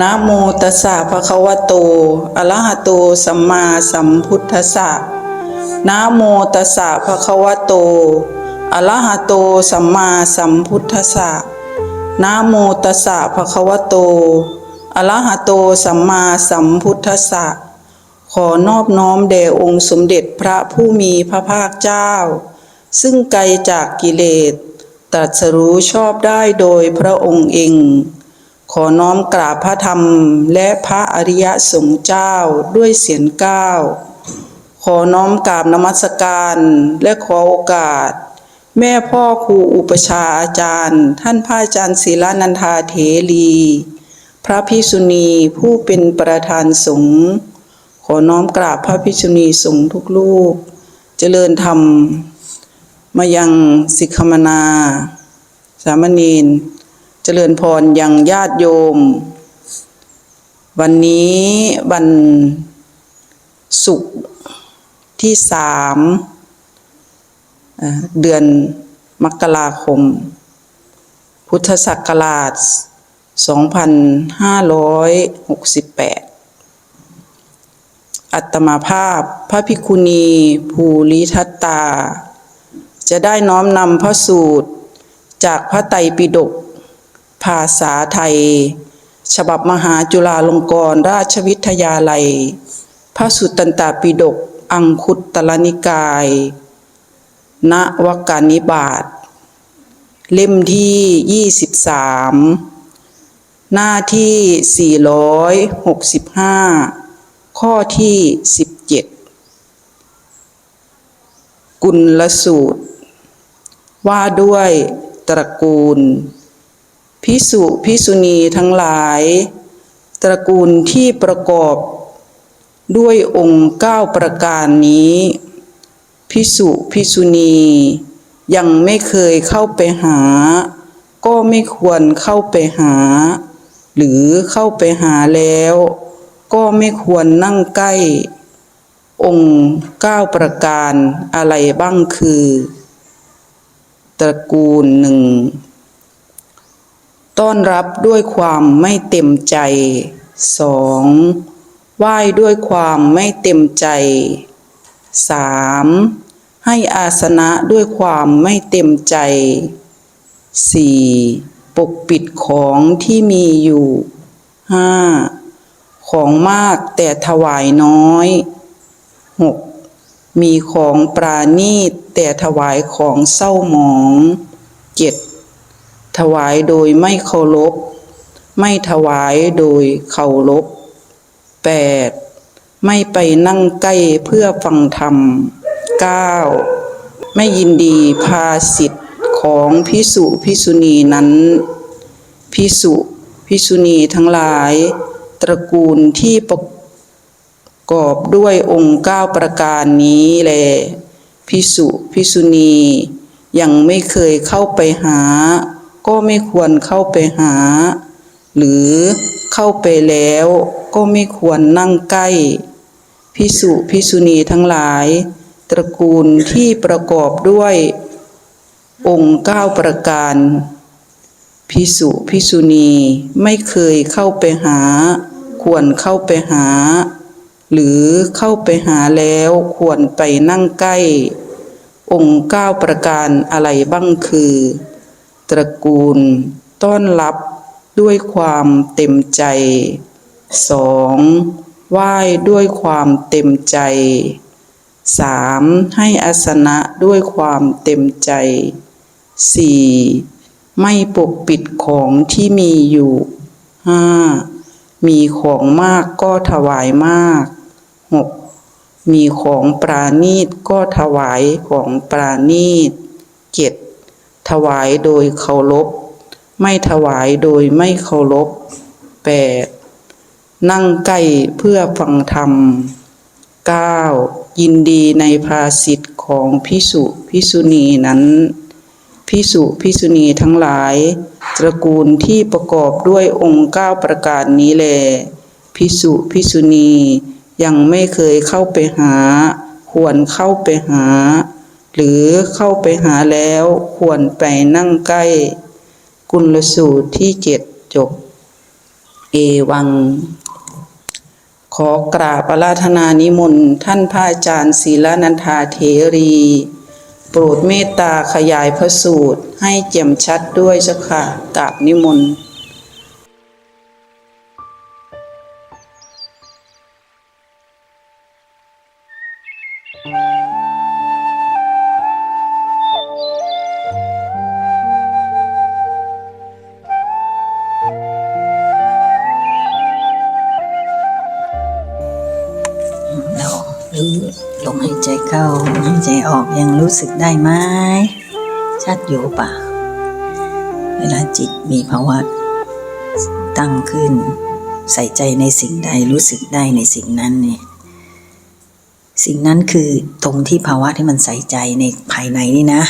นะโมตัสสะภะคะวะโต อะระหะโต สัมมาสัมพุทธัสสะนะโมตัสสะภะคะวะโต อะระหะโต สัมมาสัมพุทธัสสะนะโมตัสสะภะคะวะโต อะระหะโต สัมมาสัมพุทธัสสะ ขอนอบน้อมแด่องค์สมเด็จพระผู้มีพระภาคเจ้า ซึ่งไกลจากกิเลส ตรัสรู้ชอบได้โดยพระองค์เอง ขอน้อมกราบพระธรรมและพระอริยสงฆ์เจ้าด้วยเสียงก้าวขอน้อมกราบนมัสการและขอโอกาส แม่พ่อครูอุปชาอาจารย์ ท่านพระอาจารย์ศิลานันทาเถรี พระภิกษุณีผู้เป็นประธานสงฆ์ขอน้อมกราบพระภิกษุณีสงฆ์ทุกรูปเจริญธรรมมายังสิกขมนา สามเณร เจริญพรยังญาติโยม วันนี้วันศุกร์ที่สามเดือนมกราคม พุทธศักราช 2568 อัตมาภาพพระภิกขุณีภูริทัตตา จะได้น้อมนำพระสูตร จากพระไตรปิฎก ภาษาไทย ฉบับมหาจุฬาลงกรณราชวิทยาลัย พระสุตตันตปิฎกอังคุตตรนิกาย ณวกานิบาตเล่มที่ 23 หน้าที่ 465 ข้อที่ 17 กุลสูตร ว่าด้วยตระกูล พิสุพิสุณีทั้งหลาย ตระกูลที่ประกอบ ด้วยองค์เก้าประการนี้ พิสุพิสุณี ยังไม่เคยเข้าไปหา ก็ไม่ควรเข้าไปหา หรือเข้าไปหาแล้ว ก็ไม่ควรนั่งใกล้ องค์เก้าประการอะไรบ้างคือ ตระกูลหนึ่ง ต้อนรับด้วยความไม่เต็มใจสองไหว้ด้วยความไม่เต็มใจสามให้อาสนะด้วยความไม่เต็มใจสี่ปกปิดของที่มีอยู่ห้าของมากแต่ถวายน้อยหกมีของปราณีตแต่ถวายของเศร้าหมองเจ็ด ถวายโดยไม่เคารพ ไม่ถวายโดยเคารพแปดไม่ไปนั่งใกล้เพื่อฟังธรรมเก้าไม่ยินดีพาสิทธิ์ของพิสุพิสุณีนั้น พิสุพิสุณีทั้งหลาย ตระกูลที่ประกอบด้วยองค์เก้าประการนี้แลพิสุพิสุณียังไม่เคยเข้าไปหา ก็ไม่ควรเข้าไปหา หรือเข้าไปแล้วก็ไม่ควรนั่งใกล้ พิสุพิสุณีทั้งหลาย ตระกูลที่ประกอบด้วย องค์เก้าประการ พิสุพิสุณีไม่เคยเข้าไปหา ควรเข้าไปหา หรือเข้าไปหาแล้วควรไปนั่งใกล้ องค์เก้าประการอะไรบ้างคือ ตระกูล ต้อนรับด้วยความเต็มใจสองไหว้ด้วยความเต็มใจสามให้อาสนะด้วยความเต็มใจสี่ไม่ปกปิดของที่มีอยู่ห้ามีของมากก็ถวายมากหกมีของปราณีตก็ถวายของปราณีตเจ็ด ถวายโดยเคารพ ไม่ถวายโดยไม่เคารพแปดนั่งใกล้เพื่อฟังธรรมเก้ายินดีในภาสิทธิ์ของพิสุพิสุณีนั้นพิสุพิสุณีทั้งหลาย ตระกูลที่ประกอบด้วยองค์เก้าประการนี้แลพิสุพิสุณียังไม่เคยเข้าไปหา ควรเข้าไปหา หรือเข้าไปหาแล้วควรไปนั่งใกล้ กุลสูตรที่เจ็ดจบ เอวัง ขอกราบอาราธนานิมนต์ท่านพระอาจารย์ศีลนันทาเถรี โปรดเมตตาขยายพระสูตรให้แจ่มชัดด้วยเจ้าค่ะกราบนิมนต์ เข้าหายใจออกยังรู้สึกได้ไหมชัดอยู่ปะเวลาจิตมีภาวะตั้งขึ้น ใส่ใจในสิ่งใดรู้สึกได้ในสิ่งนั้นเนี่ยสิ่งนั้นคือตรงที่ภาวะที่มันใส่ใจในภายในนี่นะ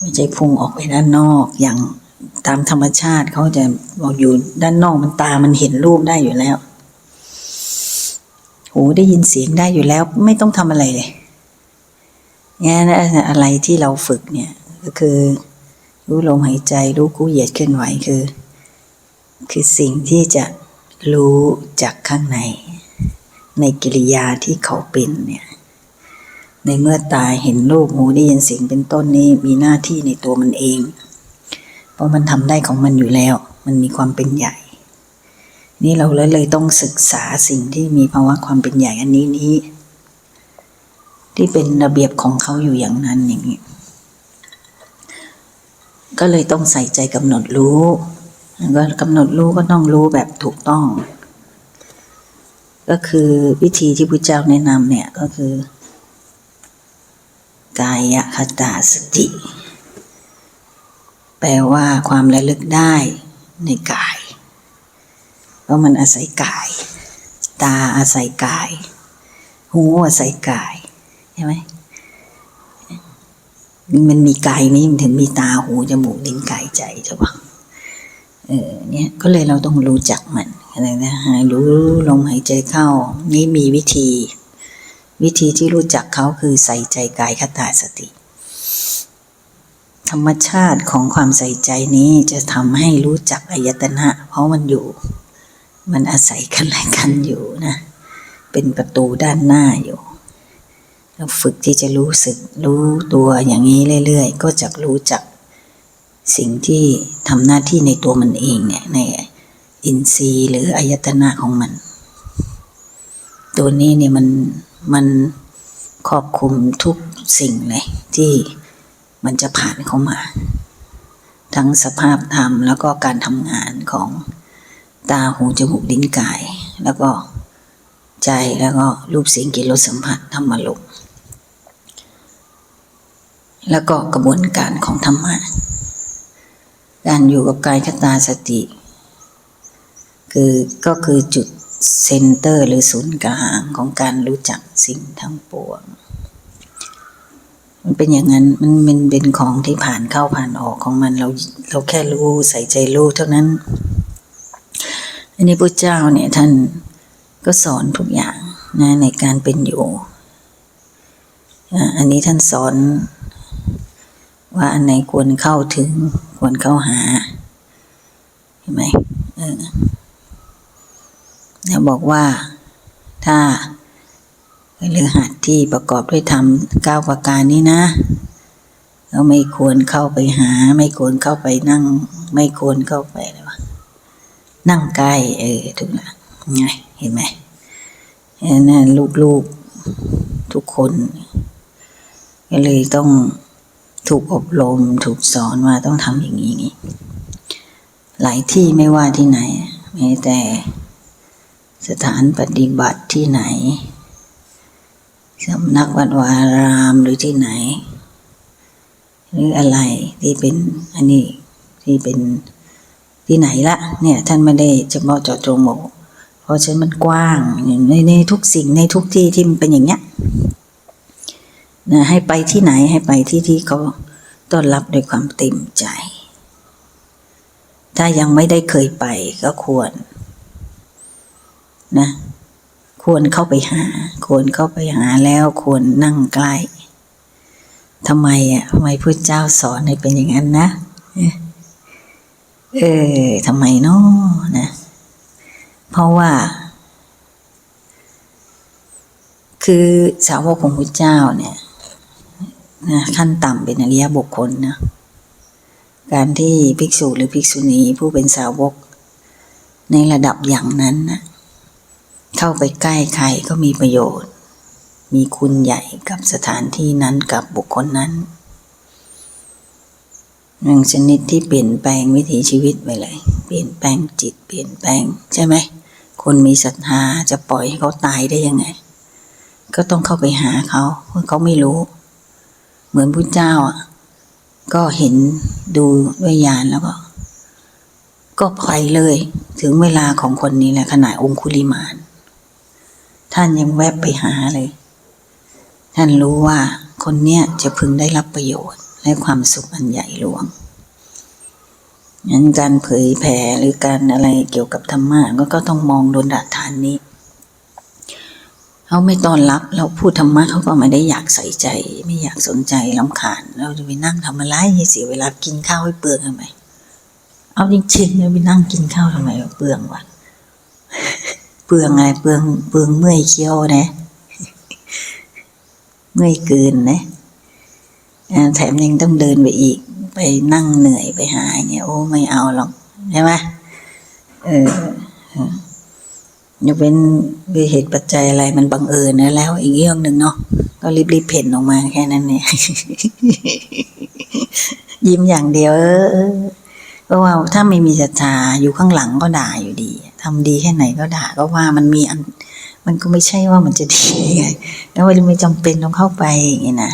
ไม่ใช่พุ่งออกไปด้านนอกอย่างตามธรรมชาติเขาจะบอกอยู่ด้านนอกมันตามันเห็นรูปได้อยู่แล้ว หูได้ยินเสียงได้อยู่แล้วไม่ต้องทำอะไรเลยงั้นอะไรที่เราฝึกเนี่ย ก็คือ รู้ลมหายใจรู้กู้เหยียดเคลื่อนไหวคือ คือสิ่งที่จะรู้จากข้างใน ในกิริยาที่เขาเป็นเนี่ย ในเมื่อตาเห็นรูปหูได้ยินเสียงเป็นต้นนี้มีหน้าที่ในตัวมันเอง เพราะมันทำได้ของมันอยู่แล้ว มันมีความเป็นใหญ่ นี่เราเลยเลยต้องศึกษาสิ่งที่มีภาวะความเป็นใหญ่อันนี้นี้ ที่เป็นระเบียบของเขาอยู่อย่างนั้นอย่างนี้ ก็เลยต้องใส่ใจกำหนดรู้แล้วก็กำหนดรู้ก็ต้องรู้แบบถูกต้อง ก็คือวิธีที่พระเจ้าแนะนำเนี่ยก็คือกายคตาสติ แปลว่าความระลึกได้ในกาย เพราะมันอาศัยกาย ตาอาศัยกาย หูอาศัยกายใช่ไหมมันมีกายนี้มันถึงมีตาหูจมูกลิ้นกายใจใช่ปะเออเนี่ยก็เลยเราต้องรู้จักมันอะไรนะหายรู้ลมหายใจเข้า นี่มีวิธี วิธีที่รู้จักเขาคือใส่ใจกายคตาสติ ธรรมชาติของความใส่ใจนี้จะทำให้รู้จักอายตนะ เพราะมันอยู่ มันอาศัยกันและกันอยู่นะ เป็นประตูด้านหน้าอยู่เราฝึกที่จะรู้สึกรู้ตัวอย่างนี้เรื่อยๆ ก็จะรู้จักสิ่งที่ทำหน้าที่ในตัวมันเองเนี่ยในอินทรีย์หรืออายตนะของมัน ตัวนี้เนี่ยมันมันครอบคลุมทุกสิ่งเลยที่มันจะผ่านเข้ามา ทั้งสภาพธรรมแล้วก็การทำงานของ ตาหูจมูกลิ้นกาย แล้วก็ใจแล้วก็รูปเสียงกลิ่นรสสัมผัสธรรมลมแล้วก็กระบวนการของธรรมะการอยู่กับกายคตาสติ คือก็คือจุดเซนเตอร์หรือศูนย์กลางของการรู้จักสิ่งทั้งปวง มันเป็นอย่างนั้น มันเป็นเป็นของที่ผ่านเข้าผ่านออกของมันเราเราแค่รู้ใส่ใจรู้เท่านั้น อันนี้พระเจ้าเนี่ยท่านก็สอนทุกอย่างนะในการเป็นอยู่ อันนี้ท่านสอนว่าอันไหนควรเข้าถึงควรเข้าหา เห็นไหมเออแล้วบอกว่าถ้าหรือหัดที่ประกอบด้วยธรรมเก้าประการนี้นะเราไม่ควรเข้าไปหา ไม่ควรเข้าไปนั่ง ไม่ควรเข้าไป นั่งใกล้เออถูกละไงเห็นไหมนั่นลูกๆทุกคนก็เลยต้องถูกอบรมถูกสอนว่าต้องทำอย่างนี้อย่างนี้ หลายที่ไม่ว่าที่ไหนแม้แต่สถานปฏิบัติที่ไหนสำนักวัดวาอารามหรือที่ไหน หรืออะไรที่เป็นอันนี้ที่เป็น ที่ไหนละเนี่ยท่านไม่ได้เฉพาะเจาะจงบอกเพราะฉะนั้นมันกว้างในในทุกสิ่งในทุกที่ที่มันเป็นอย่างเนี้ยนะให้ไปที่ไหนให้ไปที่ที่เขาต้อนรับด้วยความเต็มใจ ถ้ายังไม่ได้เคยไปก็ควรนะควรเข้าไปหา ควรเข้าไปหาแล้วควรนั่งใกล้ทำไมอะทำไมพระเจ้าสอนให้เป็นอย่างนั้นนะ เออทำไมเนาะนะ เพราะว่า คือสาวกของพระเจ้าเนี่ยนะขั้นต่ำเป็นอริยบุคคลนะ การที่ภิกษุหรือภิกษุณีผู้เป็นสาวก ในระดับอย่างนั้นนะเข้าไปใกล้ใครก็มีประโยชน์ มีคุณใหญ่กับสถานที่นั้นกับบุคคลนั้น หนึ่งชนิดที่เปลี่ยนแปลงวิถีชีวิตไปเลย เปลี่ยนแปลงจิตเปลี่ยนแปลงใช่ไหมคนมีศรัทธาจะปล่อยให้เขาตายได้ยังไง ก็ต้องเข้าไปหาเขาเพราะเขาไม่รู้ เหมือนพุทธเจ้าอะก็เห็นดูด้วยญาณแล้วก็ ก็ปล่อยเลย ถึงเวลาของคนนี้แหละขณะองคุลิมาน ท่านยังแวบไปหาเลย ท่านรู้ว่าคนเนี้ยจะพึงได้รับประโยชน์ และความสุขอันใหญ่หลวงงั้นการเผยแผ่หรือการอะไรเกี่ยวกับธรรมะก็ก็ต้องมองโดนดาฐานนี้เขาไม่ต้อนรับเราพูดธรรมะเขาก็ไม่ได้อยากใส่ใจ ไม่อยากสนใจลำคาญเราจะไปนั่งทำอะไรให้เสียเวลากินข้าวให้เปลืองทำไมเอาจริงๆเนี่ยไปนั่งกินข้าวทำไมเปลืองวะเปลืองไงเปลืองเปลืองเมื่อยเคี้ยวนะ เมื่อยเกินนะ แถมยังต้องเดินไปอีก ไปนั่งเหนื่อยไปหายเงี้ยโอ้ไม่เอาหรอกใช่ไหมเออออยกเป็นด้วยเหตุปัจจัยอะไรมันบังเอิญนะแล้ว อีกเรื่องหนึ่งเนาะก็รีบๆเพ่นออกมาแค่นั้นเนี่ยยิ้มอย่างเดียว เออเพราะว่าถ้าไม่มีศรัทธาอยู่ข้างหลังก็ด่าอยู่ดีทำดีแค่ไหนก็ด่าก็ว่ามันมีอัน มันก็ไม่ใช่ว่ามันจะดีไงแล้วว่าไม่จำเป็นต้องเข้าไปอย่างนี้นะ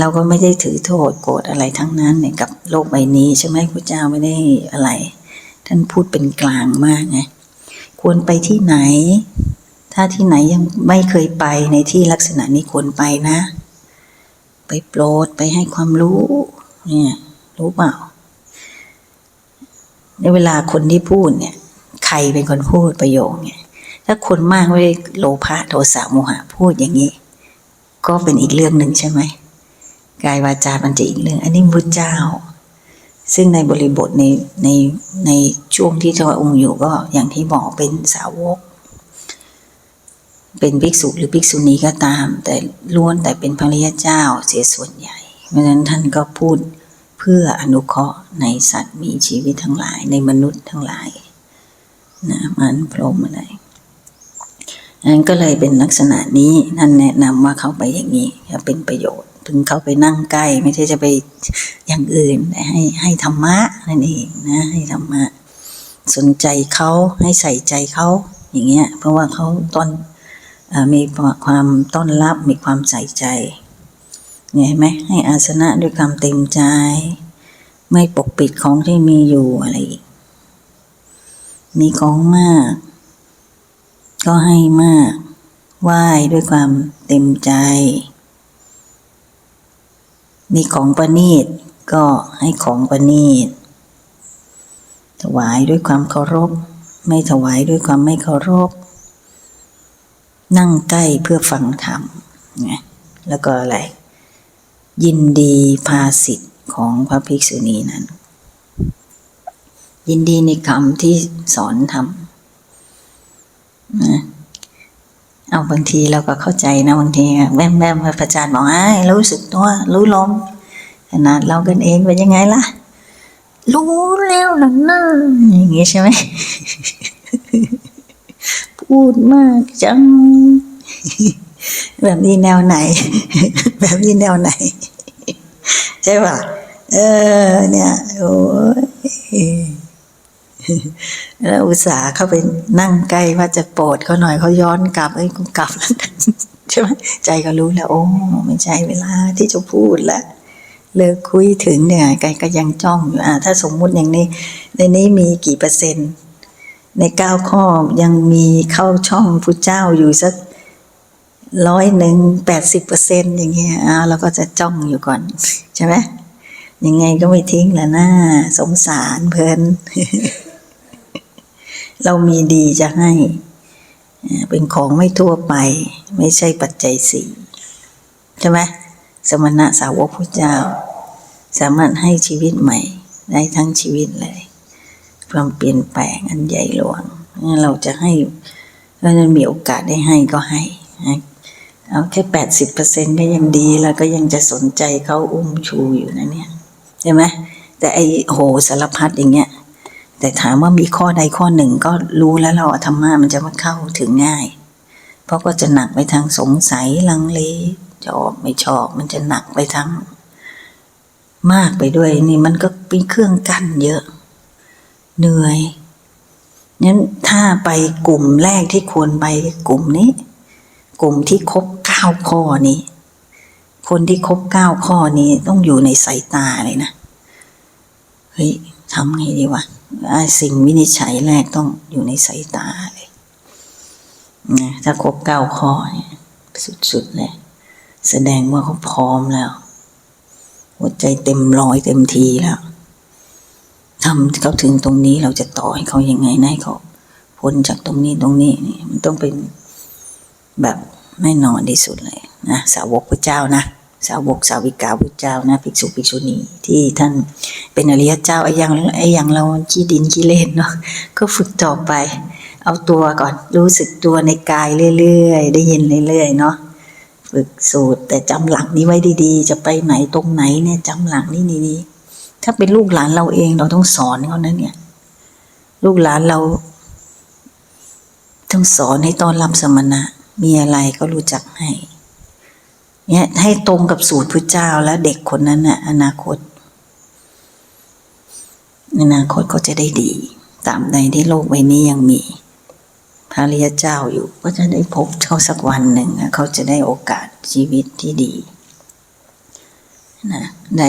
เราก็ไม่ได้ถือโทษโกรธอะไรทั้งนั้นเนี่ยกับโลกใบนี้ใช่ไหมพระเจ้าไม่ได้อะไร ท่านพูดเป็นกลางมากไงควรไปที่ไหน ถ้าที่ไหนยังไม่เคยไปในที่ลักษณะนี้ควรไปนะ ไปโปรดไปให้ความรู้เนี่ยรู้เปล่าในเวลาคนที่พูดเนี่ย ใครเป็นคนพูดประโยคเนี่ยถ้าคนมากไม่ได้โลภะโทสะโมหะพูดอย่างนี้ ก็เป็นอีกเรื่องหนึ่งใช่ไหม กายวาจามันจะอีกเรื่อง อันนี้พุทธเจ้า ซึ่งในบริบทในในในช่วงที่พระองค์อยู่ก็อย่างที่บอกเป็นสาวก เป็นภิกษุหรือภิกษุณีก็ตาม แต่ล้วนแต่เป็นพระริยเจ้าเสียส่วนใหญ่ เพราะฉะนั้นท่านก็พูดเพื่ออนุเคราะห์ในสัตว์มีชีวิตทั้งหลายในมนุษย์ทั้งหลายนะมันพรหมอะไรนั้นก็เลยเป็นลักษณะนี้ท่านแนะนำว่าเข้าไปอย่างนี้จะเป็นประโยชน์ ถึงเข้าไปนั่งใกล้ ไม่ใช่จะไปอย่างอื่นแต่ให้ให้ธรรมะนั่นเองนะ ให้ธรรมะ สนใจเขาให้ใส่ใจเขาอย่างเงี้ย เพราะว่าเขาต้อนมีความต้อนรับมีความใส่ใจเนี่ยเห็นไหมให้อาสนะด้วยความเต็มใจ ไม่ปกปิดของที่มีอยู่อะไรอีกมีของมาก ก็ให้มากไหว้ด้วยความเต็มใจ มีของประณีตก็ให้ของประณีต ถวายด้วยความเคารพ ไม่ถวายด้วยความไม่เคารพ นั่งใกล้เพื่อฟังธรรมไงแล้วก็อะไร ยินดีภาสิทธิ์ของพระภิกษุณีนั้น ยินดีในคำที่สอนธรรมนะ เอาบางทีเราก็เข้าใจนะบางทีแม่แม่พระอาจารย์บอกไอ้รู้สึกตัวรู้ลมขนาดเรากันเองเป็นยังไงล่ะ รู้แล้วนะนะอย่างงี้ใช่ไหมพูดมากจัง แบบนี้แนวไหน แบบนี้แนวไหน ใช่ป่ะเออ เนี่ย โอ้ย แล้วอุตส่าห์เข้าไปนั่งใกล้ว่าจะโปรดเขาหน่อยเขาย้อนกลับเอ้ยกูกลับแล้วกันใช่ไหมใจก็รู้แล้ว โอ้ไม่ใช่เวลาที่จะพูดแล้วเลิกคุยถึงเนี่ยไกก็ยังจ้องอยู่อ่าถ้าสมมุติอย่างนี้ ในนี้มีกี่เปอร์เซ็นต์ ในเก้าข้อยังมีเข้าช่องพุทธเจ้าอยู่สักร้อยหนึ่งแปดสิบเปอร์เซ็นต์อย่างเงี้ยอ่าเราก็จะจ้องอยู่ก่อน ใช่ไหมยังไงก็ไม่ทิ้งแหละนะสงสารเพลิน เรามีดีจะให้ เป็นของไม่ทั่วไป ไม่ใช่ปัจจัยสี่ใช่ไหมสมณะสาวกพุทธเจ้า สามารถให้ชีวิตใหม่ ได้ทั้งชีวิตเลย ความเปลี่ยนแปลงอันใหญ่หลวง เราจะให้เราจะมีโอกาสได้ให้ก็ให้เอาแค่แปดสิบเปอร์เซ็นก็ยังดีแล้วก็ยังจะสนใจเขาอุ้มชูอยู่นะเนี่ยใช่ไหมแต่ไอ้โหสารพัดอย่างเงี้ย แต่ถามว่ามีข้อใดข้อหนึ่งก็รู้แล้วเราธรรมะมันจะมาเข้าถึงง่าย เพราะก็จะหนักไปทางสงสัยลังเลชอบไม่ชอบมันจะหนักไปทั้ง มากไปด้วยนี่มันก็เป็นเครื่องกั้นเยอะ เหนื่อยงั้นถ้าไปกลุ่มแรกที่ควรไปกลุ่มนี้ กลุ่มที่ครบเก้าข้อนี้ คนที่ครบเก้าข้อนี้ต้องอยู่ในสายตาเลยนะ เฮ้ยทำไงดีวะ สิ่งวินิจฉัยแรกต้องอยู่ในสายตาเลยนะถ้าครบเก้าข้อเนี่ยสุดๆเลยแสดงว่าเขาพร้อมแล้ว หัวใจเต็มร้อยเต็มทีแล้วทำเขาถึงตรงนี้เราจะต่อให้เขายังไงนะให้เขาพ้นจากตรงนี้ตรงนี้นี่มันต้องเป็นแบบแน่นอนที่สุดเลยนะสาวกพระเจ้านะ สาวกสาวิกาพระเจ้านะภิกษุภิกษุณีที่ท่านเป็นอริยเจ้าไอ้ยังไอ้ยังเราขี้ดินขี้เล่นเนาะก็ฝึกต่อไป เอาตัวก่อนรู้สึกตัวในกายเรื่อยๆ ได้ยินเรื่อยๆเนาะฝึกสูตรแต่จำหลักนี้ไว้ดีๆ จะไปไหนตรงไหนเนี่ยจำหลักนี้ดีๆถ้าเป็นลูกหลานเราเองเราต้องสอนเขานะเนี่ย ลูกหลานเราต้องสอนให้ต้อนรับสมณะมีอะไรก็รู้จักให้ เนี่ยให้ตรงกับสูตรพระเจ้าแล้วเด็กคนนั้นน่ะอนาคต อนาคตเขาจะได้ดีตามใดที่โลกใบนี้ยังมีพระริยเจ้าอยู่ก็จะได้พบเขาสักวันหนึ่งนะเขาจะได้โอกาสชีวิตที่ดีนะได้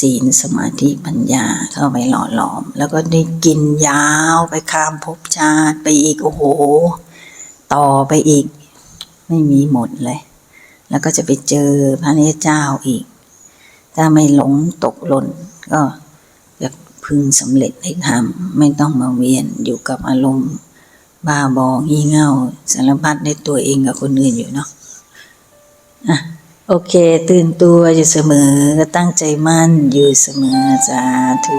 ศีลสมาธิปัญญาเข้าไปหล่อหลอม แล้วก็ได้กินยาวไปข้ามภพชาติไปอีกโอ้โห ต่อไปอีก ไม่มีหมดเลย แล้วก็จะไปเจอพระริยเจ้าอีก ถ้าไม่หลงตกหล่นก็จะพึงสำเร็จให้ทำไม่ต้องมาเวียนอยู่กับอารมณ์ บ้าบองี่เง่าสารพัดในตัวเองกับคนอื่นอยู่เนาะอะโอเค ตื่นตัวอยู่เสมอก็ตั้งใจมั่นอยู่เสมอสาธุ